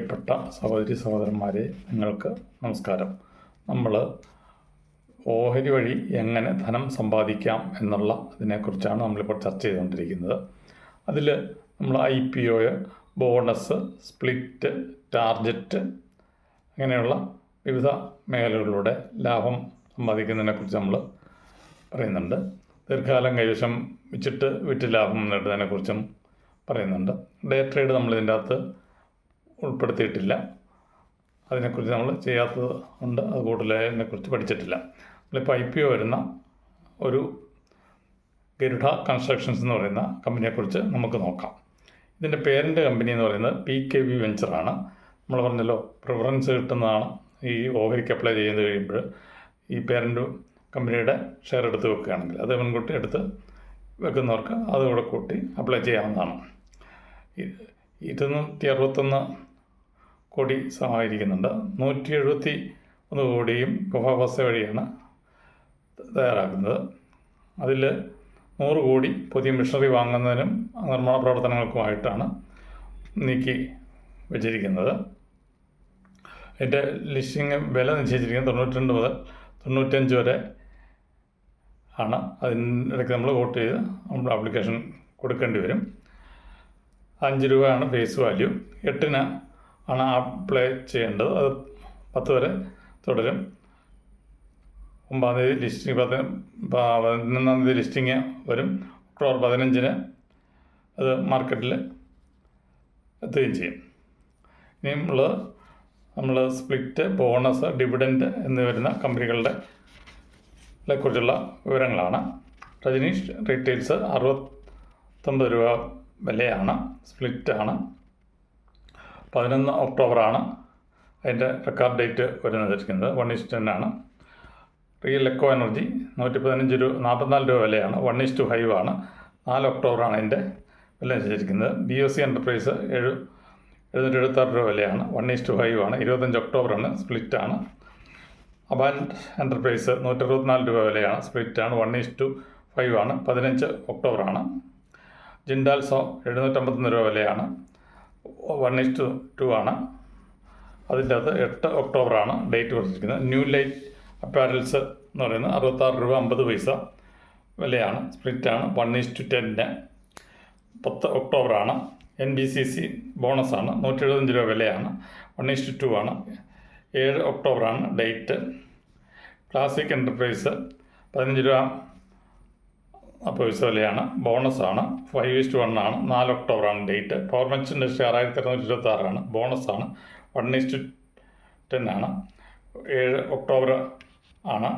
പ്രിയപ്പെട്ട സഹോദരി സഹോദരന്മാരെ നിങ്ങൾക്ക് നമസ്കാരം. നമ്മൾ ഓഹരി വഴി എങ്ങനെ ധനം സമ്പാദിക്കാം എന്നുള്ള ഇതിനെക്കുറിച്ചാണ് നമ്മളിപ്പോൾ ചർച്ച ചെയ്തുകൊണ്ടിരിക്കുന്നത്. അതിൽ നമ്മൾ I P O bonus split target അങ്ങനെയുള്ള വിവിധ മേഖലകളിലൂടെ ലാഭം സമ്പാദിക്കുന്നതിനെക്കുറിച്ച് നമ്മൾ പറയുന്നുണ്ട്. ദീർഘകാലം കൈവശം വെച്ചിട്ട് വിറ്റ് ലാഭം നേടുന്നതിനെക്കുറിച്ചും പറയുന്നുണ്ട്. ഡേ ട്രേഡ് നമ്മളിതിന്റെ അകത്ത് ഉൾപ്പെടുത്തിയിട്ടില്ല. അതിനെക്കുറിച്ച് നമ്മൾ ചെയ്യാത്തത് ഉണ്ട്. അത് കൂടുതൽ അതിനെക്കുറിച്ച് പഠിച്ചിട്ടില്ല. നമ്മളിപ്പോൾ ഐ പി ഒ വരുന്ന ഒരു ഗരുഡ കൺസ്ട്രക്ഷൻസ് എന്ന് പറയുന്ന കമ്പനിയെക്കുറിച്ച് നമുക്ക് നോക്കാം. ഇതിന്റെ പേരന്റ് കമ്പനി എന്ന് പറയുന്നത് പി കെ വി വെഞ്ചറാണ് നമ്മൾ പറഞ്ഞല്ലോ പ്രിഫറൻസ് കിട്ടുന്നതാണ് ഈ ഓഹരിക്ക് അപ്ലൈ ചെയ്ത് കഴിയുമ്പോൾ ഈ പേരന്റ് കമ്പനിയുടെ ഷെയർ എടുത്ത് വെക്കുകയാണെങ്കിൽ അത് മുൻകൂട്ടി എടുത്ത് വെക്കുന്നവർക്ക് അതുകൂടെ കൂട്ടി അപ്ലൈ ചെയ്യാവുന്നതാണ്. ഇരുന്നൂറ്റി അറുപത്തൊന്ന് കോടി സമാഹരിക്കുന്നുണ്ട് നൂറ്റി എഴുപത്തി ഒന്ന് കോടിയും ഗുഹാവസ്ഥ വഴിയാണ് തയ്യാറാക്കുന്നത്. അതിൽ നൂറ് കോടി പുതിയ മിഷണറി വാങ്ങുന്നതിനും നിർമ്മാണ പ്രവർത്തനങ്ങൾക്കുമായിട്ടാണ് നീക്കി വെച്ചിരിക്കുന്നത്. അതിന്റെ ലിസ്റ്റിംഗ് വില നിശ്ചയിച്ചിരിക്കുന്നത് തൊണ്ണൂറ്റി രണ്ട് മുതൽ തൊണ്ണൂറ്റഞ്ച് വരെ ആണ്. അതിനിടയ്ക്ക് നമ്മൾ വോട്ട് ചെയ്ത് നമ്മൾ ആപ്ലിക്കേഷൻ കൊടുക്കേണ്ടി വരും. അഞ്ച് രൂപയാണ് ഫേസ് വാല്യൂ. എട്ടിന് ആണ് അപ്ലൈ ചെയ്യേണ്ടത്. അത് പത്ത് വരെ തുടരും. ഒമ്പതാം തീയതി ലിസ്റ്റിംഗ് പത്ത് പതിനൊന്നാം തീയതി ലിസ്റ്റിംഗ് വരും. ഒക്ടോബർ പതിനഞ്ചിന് അത് മാർക്കറ്റിൽ എത്തുകയും ചെയ്യും. ഇനി നമ്മൾ നമ്മൾ സ്പ്ലിറ്റ് ബോണസ് ഡിവിഡൻഡ് എന്ന് വരുന്ന കമ്പനികളുടെ കുറിച്ചുള്ള വിവരങ്ങളാണ്. രജനീഷ് റീറ്റെയിൽസ് അറുപത്തൊമ്പത് രൂപ വിലയാണ്. സ്പ്ലിറ്റാണ് പതിനൊന്ന് ഒക്ടോബറാണ് അതിന്റെ റെക്കോർഡ് ഡേറ്റ് വരുന്നിരിക്കുന്നത് വൺ ഈസ് ടെൻ ആണ്. റിയൽ എക്കോ എനർജി നൂറ്റി പതിനഞ്ച് രൂപ നാൽപ്പത്തിനാല് രൂപ വിലയാണ്. വൺ ഈസ് ടു ഫൈവ് ആണ്. നാല് ഒക്ടോബറാണ് അതിന്റെ വില നിശ്ചയിച്ചിരിക്കുന്നത് ബി എസ് സി എന്റർപ്രൈസ് ഏഴ് എഴുന്നൂറ്റി എഴുപത്താറ് രൂപ വിലയാണ്. വൺ ഈസ് ടു ഫൈവ് ആണ്. ഇരുപത്തഞ്ച് ഒക്ടോബറാണ്. സ്പ്ലിറ്റാണ് അബാൻഡ് എന്റർപ്രൈസ് നൂറ്റി അറുപത്തിനാല് രൂപ വിലയാണ്. സ്പ്ലിറ്റാണ് വൺ ഈസ് ടു ഫൈവ് ആണ്. പതിനഞ്ച് ഒക്ടോബറാണ്. ജിൻഡാൽസോ എഴുന്നൂറ്റമ്പത്തൊന്ന് രൂപ വിലയാണ്. വൺ ഈസ് ടു ടു ആണ് അതിന്റെ അകത്ത് എട്ട് ഒക്ടോബറാണ് ഡേറ്റ് കൊടുത്തിരിക്കുന്നത് ന്യൂ ലൈറ്റ് അപ്പാരൽസ് എന്ന് പറയുന്നത് അറുപത്താറ് രൂപ അമ്പത് പൈസ വിലയാണ് സ്പ്രിറ്റാണ് വൺ ടു ടെന്നിന് പത്ത് ഒക്ടോബറാണ് എൻ ബി സി സി ബോണസാണ് നൂറ്റി എഴുപത്തഞ്ച് രൂപ വിലയാണ് വൺ ടു ടു ആണ് ഏഴ് ഒക്ടോബറാണ് ഡേറ്റ് ക്ലാസിക് എന്റർപ്രൈസ് പതിനഞ്ച് രൂപ പൈസ വിലയാണ് ബോണസാണ് ഫൈവ് ഈസ്റ്റ് വൺ ആണ് നാല് ഒക്ടോബറാണ് ഡേറ്റ്. പവർമെൻസ് ഇൻഡസ്ട്രി ആറായിരത്തി അറുന്നൂറ്റി ഇരുപത്തി ആറാണ് ബോണസാണ് വൺ ഈസ്റ്റ് ടെൻ ആണ് ഏഴ് ഒക്ടോബർ ആണ്.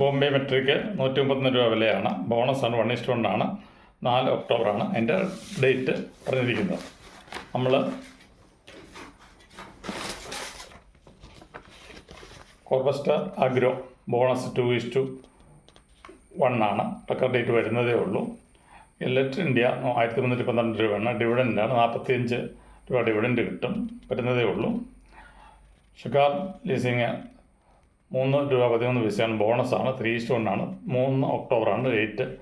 ബോംബെ മെട്രിക്ക് നൂറ്റി മുപ്പത്തൊന്ന് രൂപ വിലയാണ് ബോണസാണ് വൺ ഈസ്റ്റ് വൺ ആണ് നാല് ഒക്ടോബറാണ് അതിന്റെ ഡേറ്റ് പറഞ്ഞിരിക്കുന്നത്. നമ്മൾ കോർബസ്റ്റർ agro bonus two is to one ആണ്. റെക്കോർഡ് ഡേറ്റ് വരുന്നതേ ഉള്ളൂ. എലക്ട്രിക് ഇന്ത്യ ആയിരത്തി മുന്നൂറ്റി പന്ത്രണ്ട് രൂപയാണ് ഡിവിഡന്റാണ് നാൽപ്പത്തിയഞ്ച് രൂപ ഡിവിഡന്റ് കിട്ടും. വരുന്നതേ ഉള്ളൂ. ഷിക്കാർ ലീസിങ് മൂന്ന് രൂപ പതിമൂന്ന് പൈസയാണ് ബോണസാണ് ത്രീ ഇസ്റ്റ് വണ്ണാണ് മൂന്ന് ഒക്ടോബറാണ് ഡേറ്റ്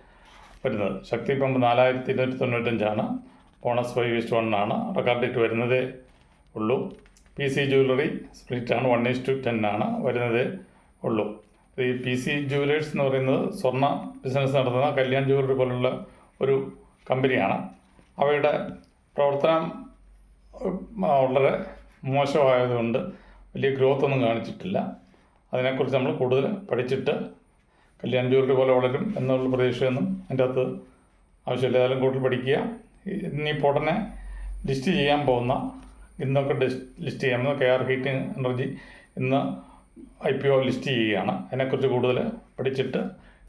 വരുന്നത്. ശക്തി പമ്പ് നാലായിരത്തി ഇരുന്നൂറ്റി തൊണ്ണൂറ്റഞ്ചാണ് ബോണസ് ഫൈവ് ഇസ്റ്റ് വണ്ണാണ് റെക്കോർഡ് ഡേറ്റ് വരുന്നതേ ഉള്ളൂ. പി സി ജ്വല്ലറി സ്പ്ലിറ്റാണ് വൺ ഈസ് ടു ടെൻ ആണ്. വരുന്നതേ ഉള്ളൂ. ഈ പി സി ജുവലേഴ്സ് എന്ന് പറയുന്നത് സ്വർണ ബിസിനസ് നടത്തുന്ന കല്യാൺ ജുവലറി പോലുള്ള ഒരു കമ്പനിയാണ്. അവയുടെ പ്രവർത്തനം വളരെ മോശമായതുകൊണ്ട് വലിയ ഗ്രോത്ത് ഒന്നും കാണിച്ചിട്ടില്ല. അതിനെക്കുറിച്ച് നമ്മൾ കൂടുതൽ പഠിച്ചിട്ട് കല്യാൺ ജുവലറി പോലെ വളരും എന്നുള്ള പ്രതീക്ഷയൊന്നും അതിന്റെ അകത്ത് ആവശ്യമില്ല. ഏതായാലും കൂടുതൽ പഠിക്കുക. ഇനി ഉടനെ ലിസ്റ്റ് ചെയ്യാൻ പോകുന്ന ഇന്നൊക്കെ ലിസ്റ്റ് ചെയ്യാമെന്ന് കെ ആർ ഹീറ്റിംഗ് എനർജി ഇന്ന് ഐ പി ഒ ലിസ്റ്റ് ചെയ്യുകയാണ്. അതിനെക്കുറിച്ച് കൂടുതൽ പഠിച്ചിട്ട്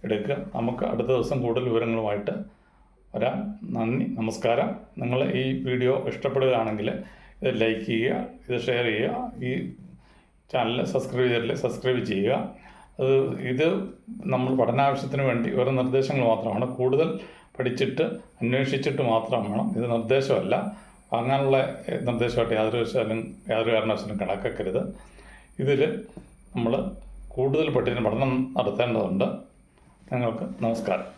എടുക്കുക. നമുക്ക് അടുത്ത ദിവസം കൂടുതൽ വിവരങ്ങളുമായിട്ട് വരാം. നന്ദി നമസ്കാരം. നിങ്ങൾ ഈ വീഡിയോ ഇഷ്ടപ്പെടുകയാണെങ്കിൽ ഇത് ലൈക്ക് ചെയ്യുക ഇത് ഷെയർ ചെയ്യുക ഈ ചാനൽ സബ്സ്ക്രൈബ് ചെയ്തിട്ടില്ല സബ്സ്ക്രൈബ് ചെയ്യുക. അത് ഇത് നമ്മൾ പഠനാവശ്യത്തിന് വേണ്ടി ഓരോ നിർദ്ദേശങ്ങൾ മാത്രമാണ്. കൂടുതൽ പഠിച്ചിട്ട് അന്വേഷിച്ചിട്ട് മാത്രം വേണം. ഇത് നിർദ്ദേശമല്ല. അങ്ങനെയുള്ള നിർദ്ദേശമായിട്ട് യാതൊരു വശാലും യാതൊരു കാരണവശാലും കണക്കാക്കരുത്. ഇതിൽ നമ്മൾ കൂടുതൽ പഠിക്കുന്ന പഠനം നടത്തേണ്ടതുണ്ട്. നിങ്ങൾക്ക് നമസ്കാരം.